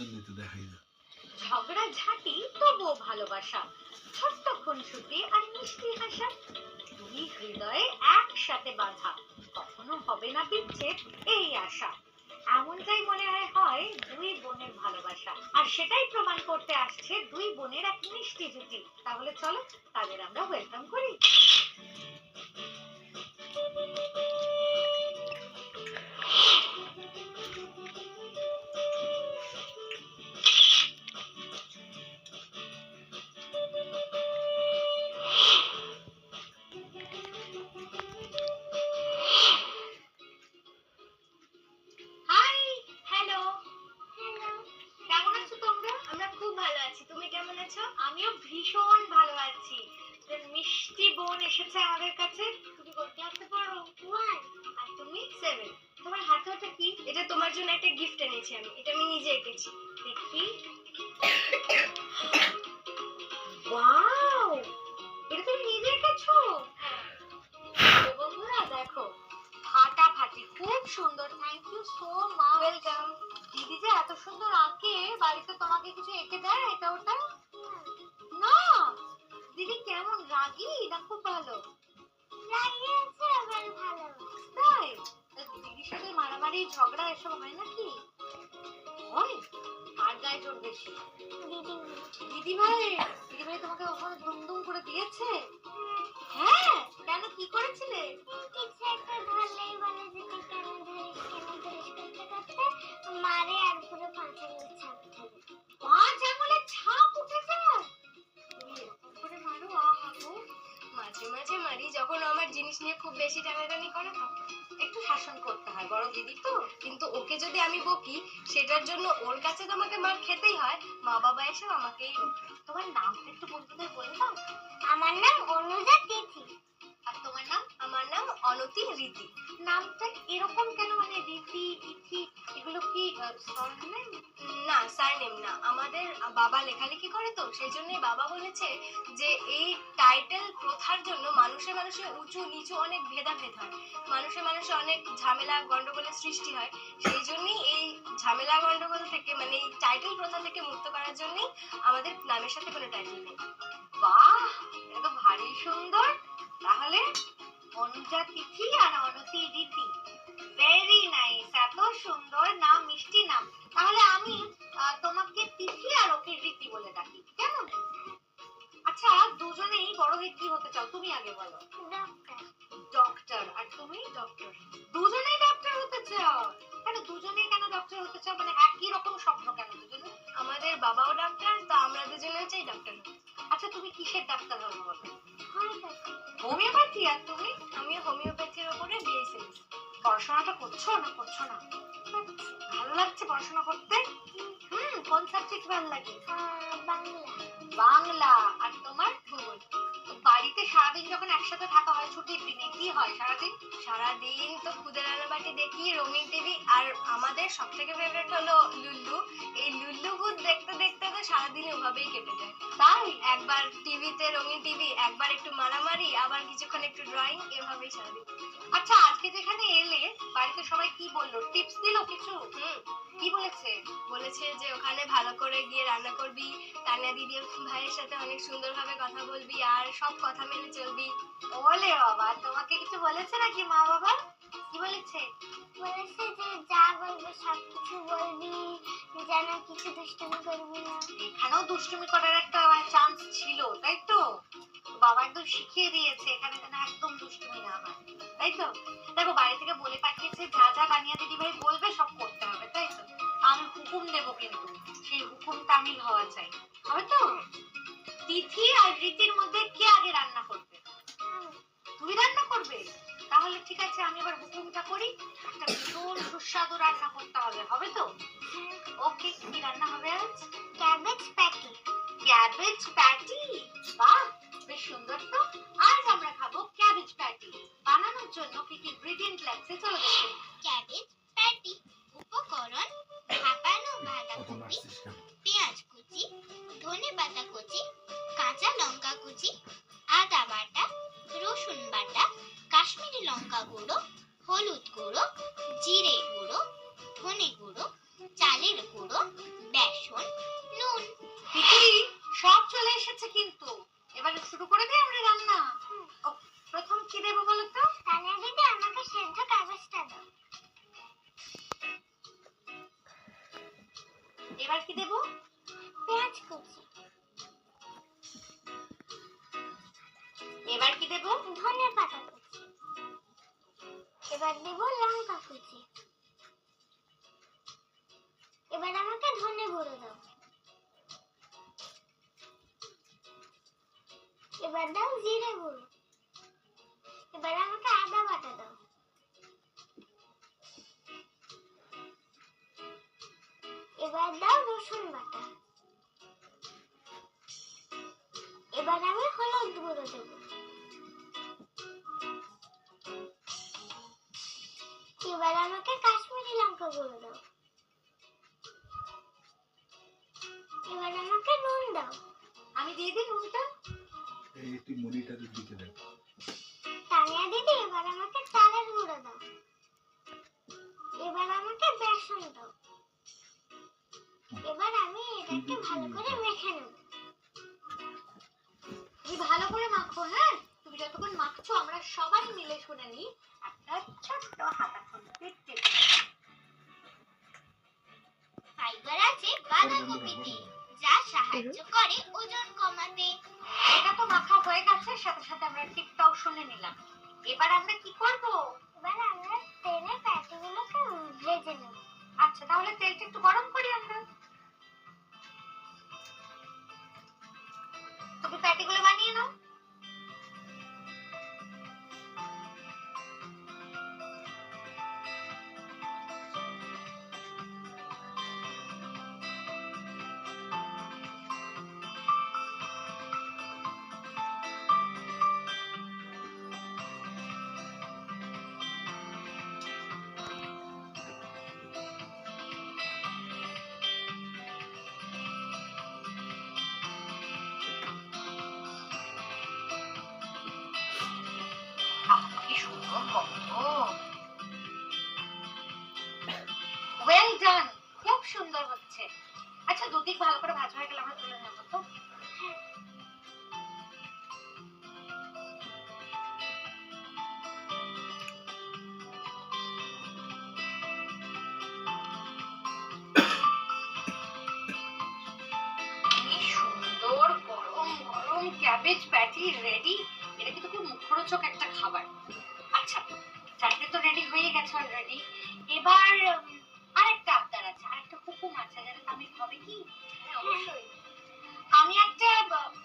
বদলিতে দেখাই না। ঝগড়া ঝাঁটি তবুও ভালোবাসা। ছোট্ট খুনসুটি আর মিষ্টি হাসা। দুই হৃদয়ে একসাথে বাঁধা। কখনো হবে না বিচ্ছেদ এই আশা। এমনটাই মনে হয় হয় দুই বোনের ভালোবাসা। আর সেটাই প্রমাণ করতে আসছে দুই বোনের এক মিষ্টি জুটি। তাহলে চলো, তাদের আমরা ওয়েলকাম করি। মারামারি ঝগড়া এসব হয় নাকি? হয় গায়ে জোর বেশি? তোমাকে ওখানে দুমদুম করে দিয়েছে? হ্যাঁ কেন কি করেছিলে? কিছু একটা বলে যে কেন ধরিস কেন ধরিস করতে করতে? মারে আর পুরো পাঁচের ছাপ পাঁচ আঙুলের ছাপ উঠে যায়? করে মারো আহা মাঝে মাঝে মারি যখন আমার জিনিস নিয়ে খুব বেশি টানাটানি করে তখন শাসন করতে হয় বড় দিদি তো। কিন্তু ওকে যদি আমি বকি সেটার জন্য ওর কাছে তো আমাকে মার খেতেই হয়। মা বাবা এসে আমাকেই। তোমার নামটা একটু বন্ধুদের বলে দাও। আমার নাম অনুজা তিথি। আর তোমার নাম? আমার নাম অনতি রীতি। নামটা এরকম কেন মানে রীতি তিথি এগুলো কি সরনেম না সারনেম না। আমাদের বাবা লেখালেখি করে তো সেই জন্যই বাবা বলেছে যে, এই টাইটেল প্রথার জন্য মানুষে মানুষে উঁচু নিচু অনেক ভেদাভেদ হয়। মানুষে মানুষে অনেক ঝামেলা, গন্ডগোলের সৃষ্টি হয়। সেই জন্যই এই ঝামেলা, গন্ডগোল থেকে মানে এই টাইটেল প্রথা থেকে মুক্ত করার জন্যই আমাদের নামের সাথে কোনো টাইটেল নেই। বাহ! এটা তো ভারী সুন্দর। তাহলে অনুজা তিথি আর অনতি রীতি ভেরি নাইস এত সুন্দর নাম মিষ্টি নাম তাহলে আমি তোমাকে তিথি আর ওকে রীতি বলে ডাকি কেমন? আচ্ছা দুজনেই বড় হয়ে কি হতে চাও তুমি আগে বলো। ডক্টর ডক্টর আর তুমি ডক্টর দুজনেই ডক্টর হতে চাও? কেন দুজনেই কেন ডক্টর হতে চাও? মানে একই রকম স্বপ্ন কেন দুজনে? আমাদের বাবাও ডাক্তার তা আমরা দুজনেও চাই ডাক্তার আচ্ছা তুমি কিসের ডাক্তার হবে বলো? হোমিওপ্যাথি আর তুমি? আমি হোমিওপ্যাথির ওপরে বিএসসি পড়াশোনাটা করছ না? করছ না। ভালো লাগছে পড়াশোনা করতে? কোন সাবজেক্ট ভালো লাগে? বাংলা। বাংলা। আর তোমার ভূগোল? তো বাড়িতে সারাদিন যখন একসাথে থাকা হয় ছুটির দিনে কি হয় সারাদিন? সারাদিন তো খুদে বাটি দেখি রঙিন টিভি আর আমাদের সব থেকে ফেভারিট হলো লুল্লু। এই লুল্লু ভূত দেখতে দেখতে তো সারাদিন ওভাবেই কেটে যায়। তাই একবার টিভিতে রঙিন টিভি, একবার একটু মারামারি, আবার কিছুক্ষণ একটু ড্রয়িং এভাবেই সারাদিন আচ্ছা আজকে যেখানে এলে বাড়িতে সবাই কি বলল? টিপস দিলো কিছু? হুম, কি বলেছে? বলেছে যে ওখানে ভালো করে গিয়ে রান্না করবি, তানিয়া দিদি ভাইয়ের সাথে অনেক সুন্দরভাবে কথা বলবি, আর সব কথা মেনে চলবি। ওলে বাবা, তোমাকে কিছু বলেছে নাকি মা বাবা? কি বলেছে? বলেছে যে যা বলবে সব কিছু বলবি যেন কিছু দুষ্টুমি করবি না। এখানেও দুষ্টুমি করার একটা চান্স ছিল তাই তো? বাবা একদম শিখিয়ে দিয়েছে এখানে যেন একদম দুষ্টুমি না হয় তাই তো? দেখো বাড়ি থেকে বলে পাঠিয়েছে যা যা বানিয়া দিদি ভাই বলবে সব করতে হবে তাই তো? আমি হুকুম দেবো কিন্তু সেই হুকুম তামিল হওয়া চাই হবে তো? তিথি আর রীতির মধ্যে কে আগে রান্না করবে? তুমি রান্না করবে? তাহলে ঠিক আছে আমি এবার হুকুমটা করি। একটা ভীষণ সুস্বাদু রান্না করতে হবে হবে তো? ওকে কি রান্না হবে আজ? Cabbage patty. Cabbage patty? বাহ বেশ সুন্দর তো। আজ আমরা খাব ক্যাবেজ প্যাটি। বানানোর জন্য কি কি ইনগ্রেডিয়েন্ট লাগছে? চলো দেখি। ক্যাবেজ লঙ্কা গুঁড়ো হলুদ গুঁড়ো জিরে গুঁড়ো ধনে গুঁড়ো চালের গুঁড়ো বেসন নুন। সব চলে এসেছে কিন্তু। এবারে শুরু করে দিই আমরা রান্না। প্রথম কি দেবো বলো তো? তাহলে দিদি আমাকে সেদ্ধ কাগজটা দাও। এবার কি দেবো? পেঁয়াজ কুচি। এবার কি দেবো? ধনে পাতা এবার দেব লঙ্কা কুচি। এবার আমাকে ধনে গুঁড়ো দাও। এবার দাও জিরে গুঁড়ো। এবার আমাকে আদা বাটা দাও। এবার দাও রসুন বাটা। এবার আমি হলুদ গুঁড়ো দেবো। এবার আমাকে কাশ্মীরি লঙ্কা বলে দাও। এবার আমাকে নুন দাও। আমি দিয়ে দিই নুনটা। এই তুই দিয়ে দিতে দাও তানিয়া দিদি এবার আমাকে চালের গুঁড়ো দাও। এবার আমাকে বেসন দাও। এবার আমি এটাকে ভালো করে মেখে নেব। ভালো করে মাখো হ্যাঁ? তুমি যতক্ষণ মাখছো আমরা সবাই মিলে শুনে নিই। এবার আমরা কি করব? এবার আমরা তেলে ভেজে নেব। আচ্ছা তাহলে তেলটা একটু গরম করি আমরা। তুমি প্যাটিগুলো বানিয়ে নাও। দুদিক ভালো করে ভাজা হয়ে গেলে আমরা তুলে নেবো তো cabbage patty ready.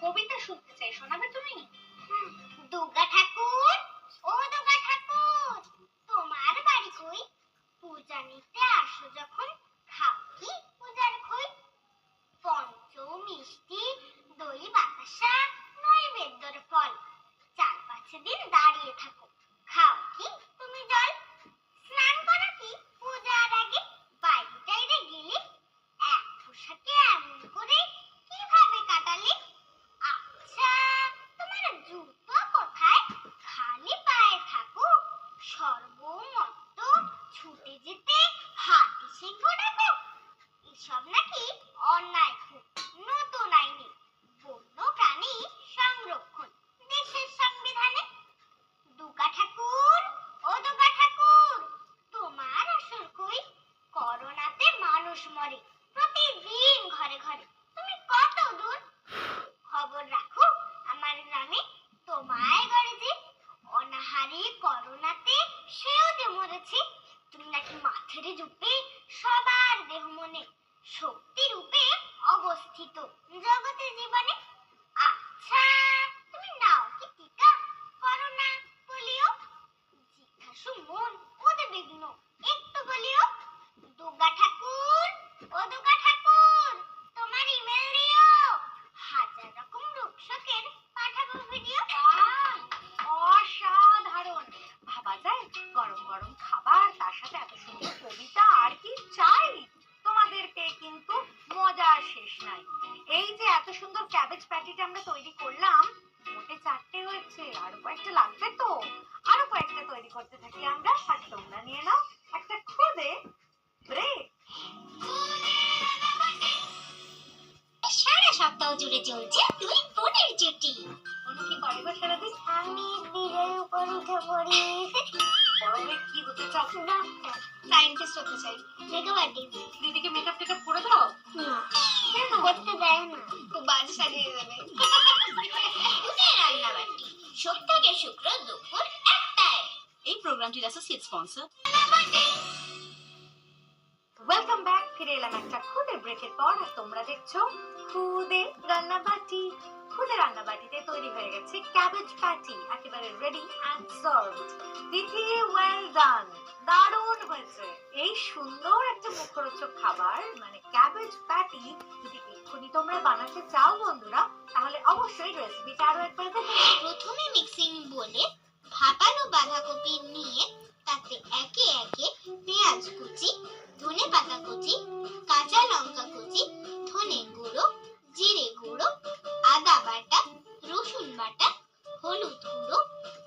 কবিতা শুনতে চাই শোনাবে তুমি? দুর্গা ঠাকুর চলছে দুই বোনের জুটি। পর আমি উপর উঠে পড়ি। কি হতে চাও সায়েন্টিস্ট হতে চাই। মেকআপ আর্টিস্ট দিদিকে মেকআপ টেকআপ করে দাও। করতে দেয় না। বাজে সাজিয়ে শুক্র এই প্রোগ্রামটির অ্যাসোসিয়েট স্পন্সর ওয়েলকাম ব্যাক ফিরে এলাম একটা ব্রেকের পর। তোমরা দেখছ খুদে রান্নাবাটি খুদে রান্নাবাটিতে তৈরি হয়ে গেছে ক্যাবেজ প্যাটি একেবারে রেডি অ্যান্ড সার্ভড দিদি ওয়েল ডান দারুণ হয়েছে। এই সুন্দর একটা মুখরোচক খাবার মানে ক্যাবেজ প্যাটি যদি এক্ষুনি তোমরা বানাতে চাও বন্ধুরা, তাহলে অবশ্যই রেসিপিটা আরও একবার। প্রথমে মিক্সিং বলে ভাপানো বাঁধাকপি নিয়ে তাতে একে একে পেঁয়াজ কুচি ধনে পাতা কুচি, কাঁচা লঙ্কা কুচি, ধনে গুঁড়ো, জিরে গুঁড়ো, আদা বাটা, রসুন বাটা, হলুদ গুঁড়ো,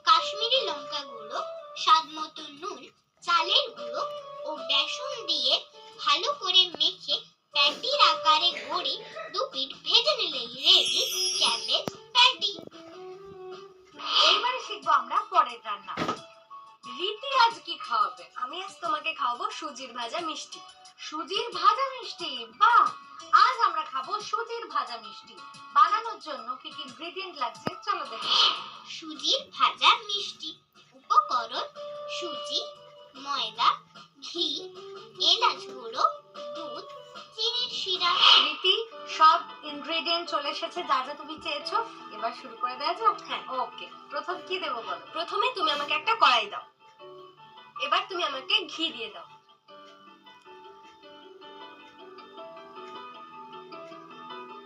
কাশ্মীরি লঙ্কা গুঁড়ো, স্বাদ মতো নুন, চালের গুঁড়ো ও বেসন দিয়ে ভালো করে মেখে প্যাটির আকারে গড়ে দু পিঠ ভেজে নিলেই রেডি ক্যাবেজ প্যাটি এইবারে শিখব আমরা পরের রান্না। রীতি আজ কি খাওয়াবে? আমি আজ তোমাকে খাওয়াবো সুজির ভাজা মিষ্টি। সুজির ভাজা মিষ্টি? বাহ! আজ আমরা খাব সুজির ভাজা মিষ্টি। বানানোর জন্য কি কি ইনগ্রেডিয়েন্ট লাগছে? চলো দেখি। সুজির ভাজা মিষ্টি উপকরণ সুজি ময়দা ঘি এলাচ গুঁড়ো দুধ চিনির শিরা। রীতি সব ইনগ্রেডিয়েন্ট চলে এসেছে যা যা তুমি চেয়েছো। এবার শুরু করে দেওয়া যাক। হ্যাঁ। ওকে প্রথম কি দেবো বলো? প্রথমে তুমি আমাকে একটা কড়াই দাও। এবার তুমি আমাকে ঘি দিয়ে দাও।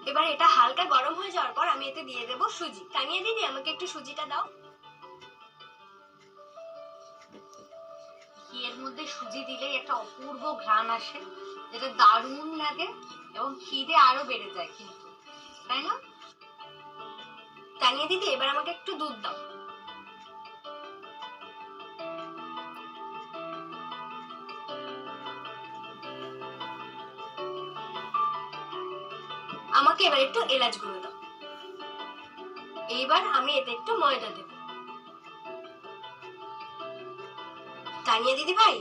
এবার এটা হালকা গরম হয়ে যাওয়ার পর আমি এতে দিয়ে দেবো সুজি। কানিয়ে দিদি, আমাকে একটু সুজিটা দাও। ঘিয়ের মধ্যে সুজি দিলেই একটা অপূর্ব ঘ্রাণ আসে, যেটা দারুণ লাগে এবং খিদে আরও বেড়ে যায় কিন্তু। তাই না? কানিয়ে দিদি, এবার আমাকে একটু দুধ দাও। আমাকে এবার একটু এলাচ গুঁড়ো দাও। এইবার আমি এতে একটু ময়দা দেব। টানিয়ে দিদি ভাই,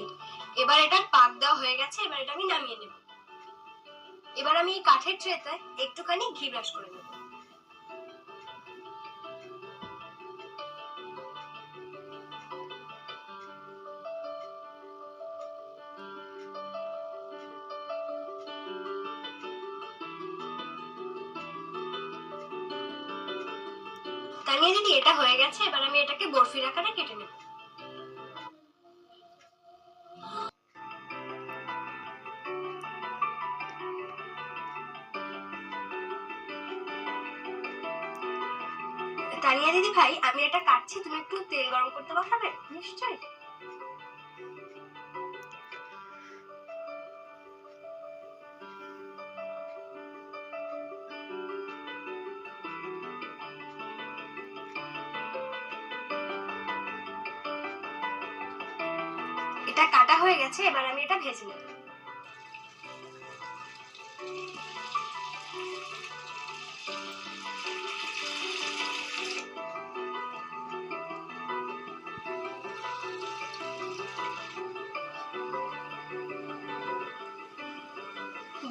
এবার এটার পাক দেওয়া হয়ে গেছে, এবার এটা আমি নামিয়ে নেব। এবার আমি এই কাঠের ট্রেতে একটুখানি ঘি ব্রাশ করে এটা হয়ে গেছে, এবার আমি এটাকে বরফির আকারে কেটে নেব। তানিয়া দিদি ভাই, আমি এটা কাটছি, তুমি একটু তেল গরম করতে বসাবে? নিশ্চয়ই। গেছে এবার আমি এটা ভেজে নেব।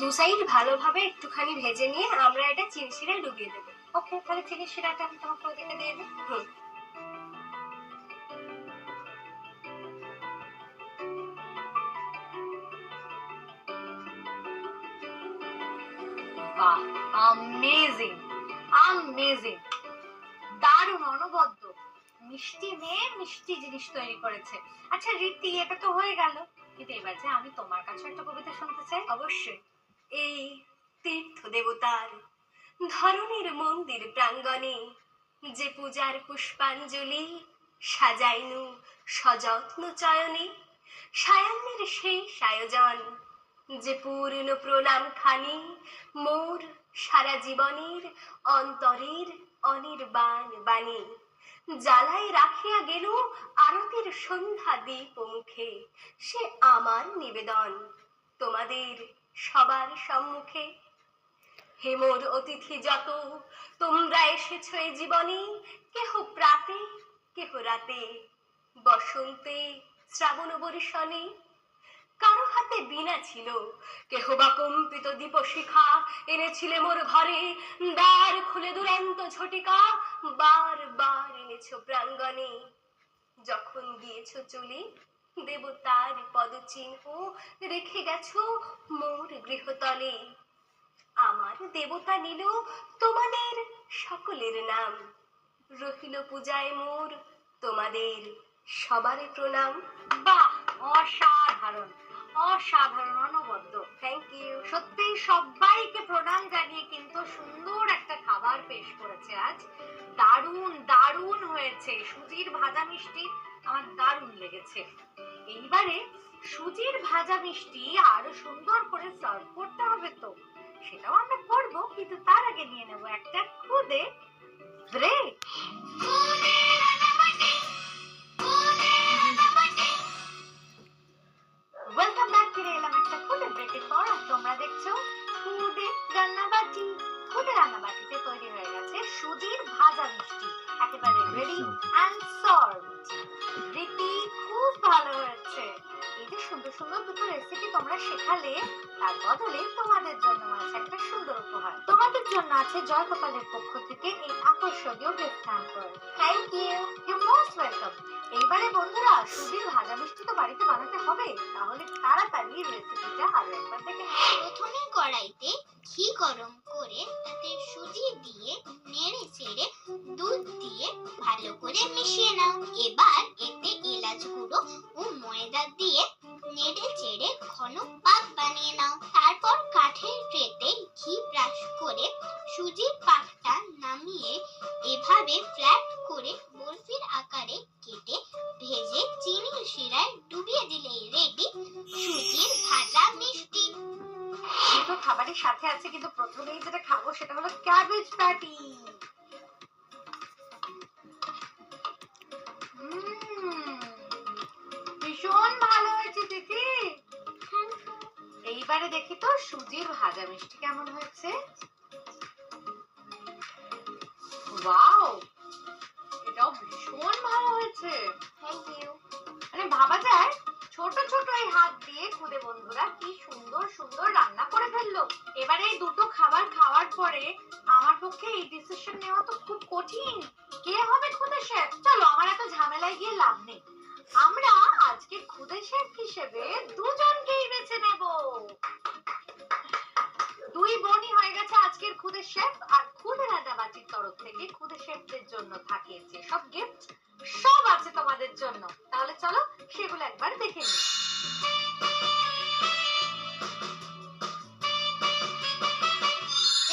দু সাইড ভালোভাবে একটুখানি ভেজে নিয়ে আমরা এটা চিনি শিরায় ডুবিয়ে দেবো। ওকে, তাহলে চিনি শিরাটা আমি তোমাকে ওদিকে দিয়ে দিই। হুম। মিষ্টি মেয়ে মিষ্টি জিনিস তৈরি করেছে। আচ্ছা রীতি, এটা তো হয়ে গেল। কিন্তু এবার যে আমি তোমার কাছে একটা কবিতা শুনতে চাই, অবশ্যই। এই তীর্থ দেবতার ধরনের মন্দির প্রাঙ্গণে যে পূজার পুষ্পাঞ্জলি সাজাইনু সযত্ন চয়নে, সায়ান্নের সেই আয়োজন যে পূর্ণ প্রণাম খানি মোর সারা জীবনের অন্তরের অনির্বাণ বাণী। জ্বালাই রাখিয়া গেল আরতির সন্ধ্যা দীপ মুখে। সে আমার নিবেদন, তোমাদের সবার সম্মুখে। হেমর অতিথি যত, তোমরা এসেছ এই জীবনে, কেহ প্রাতে, কেহ রাতে। বসন্তে, শ্রাবণ বর্ষণে কারও হাতে বিনা ছিল। কেহ বা কম্পিত দীপ শিখা এনেছিলে মোর ঘরে। দ্বার খুলে দুরন্ত ঝটিকা বার বার এনেছ প্রাঙ্গণে। যখন দিয়েছ চলে, দেবতার পদচিহ্ন রেখে গেছো মোর গৃহতলে। আমার দেবতা নিল তোমাদের সকলের নাম। রহিল পূজায় মোর তোমাদের সবারে প্রণাম। বাহ, অসাধারণ! অসাধারণ, অনবদ্য। থ্যাংক ইউ সত্যি সবাইকে প্রণাম জানিয়ে কিন্তু সুন্দর একটা খাবার পেশ করেছে আজ। দারুণ দারুণ হয়েছে। সুজির ভাজা মিষ্টি আমার দারুণ লেগেছে। এইবারে সুজির ভাজা মিষ্টি আরও সুন্দর করে সার্ভ করতে হবে তো। সেটাও আমরা করব, কিন্তু তার আগে নিয়ে নেব একটা খুদে ব্রেক ব্রেকের পর আর তোমরা দেখছ? খুদে রান্নাবাটি। খুদে রান্নাবাটিতে তৈরি হয়ে গেছে সুজির ভাজা মিষ্টি। একেবারে রেডি অ্যান্ড সার্ভড রীতি খুব ভালো হয়েছে। এই যে সুন্দর সুন্দর দুটো রেসিপি তোমরা শেখালে তার বদলে তোমাদের জন্য আছে একটা সুন্দর উপহার। জন্য আছে জয় গোপালের পক্ষ থেকে এই আকর্ষণীয় gift hamper thank you you most welcome এইবারে বন্ধুরা সুজির ভাজা মিষ্টি তো বাড়িতে বানাতে হবে, তাহলে তাড়াতাড়ি রেসিপিটা আরও একবার দেখে প্রথমে কড়াইতে ঘি গরম করে তাতে সুজি দিয়ে নেড়ে চেড়ে দুধ দিয়ে ভালো করে মিশিয়ে নাও। এবার কেমন হয়েছে? ওয়াও! এটাও ভীষণ ভালো হয়েছে। থ্যাংক ইউ মানে ভাবা যায় ছোট ছোট এই হাত দিয়ে খুদে বন্ধুরা কি সুন্দর সুন্দর রান্না করে ফেলল। এবারে এই দুটো খাবার খাওয়ার পরে আমার পক্ষে এই ডিসিশন নেওয়া তো খুব কঠিন। কে হবে খুদে শেফ? চলো আমার এত ঝামেলায় গিয়ে লাভ নেই। আমরা আজকে খুদে শেফ হিসেবে দুজনকেই দুই বোনই হয়ে গেছে আজকের খুদে শেফ আর খুদে রান্নাবাটির তরফ থেকে খুদে শেফদের জন্য থাকে যে সব গিফট সব আছে তোমাদের জন্য। তাহলে চলো সেগুলো একবার দেখে নিই।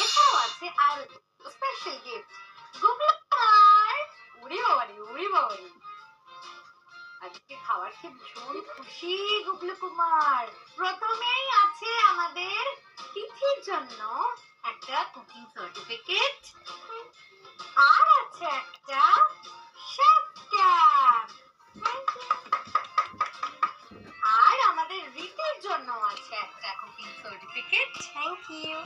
এছাড়াও খেয়ে ভীষণ খুশি গুগলু কুমার তিথির জন্য একটা কুকিং সার্টিফিকেট আর আছে একটা আর আমাদের রীতির জন্য আছে একটা কুকিং সার্টিফিকেট থ্যাংক ইউ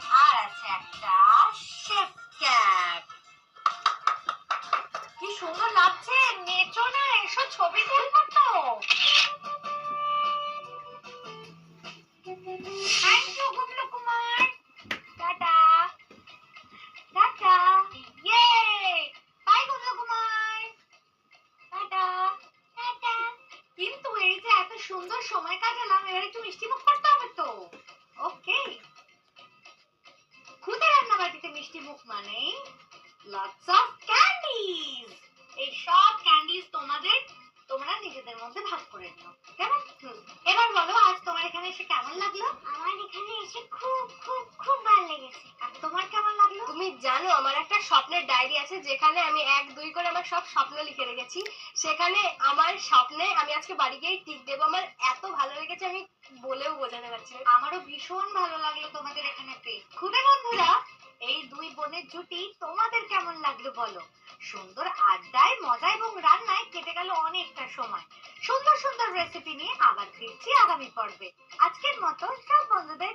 মধ্যে ভাগ করে নিও কেমন এবার বলো আজ তোমার এখানে এসে কেমন লাগল? আমার এখানে এসে খুব খুব খুব ভালো লেগেছে। আর তোমার কেমন লাগল? তুমি জানো আমার একটা স্বপ্নের ডায়েরি আছে যেখানে আমি এক দুই করে আমার সব স্বপ্ন লিখে রেখেছি। সেখানে আমার স্বপ্নে আমি আজকে বাড়ি গিয়ে টিক দেবো আমার এত ভালো লেগেছে আমি বলেও বোঝাতে পারছি না। আমারও ভীষণ ভালো লাগল তোমাদের এখানে পেয়ে। খুদে বন্ধুরা এই দুই বোনের জুটি তোমাদের কেমন লাগল বলো? সুন্দর আড্ডায় মজা এবং রান্নায় কেটে গেল অনেকটা সময়। রেসিপি নিয়ে আবার ফিরছি আগামী পর্বে। আজকের মতো সব বন্ধুদের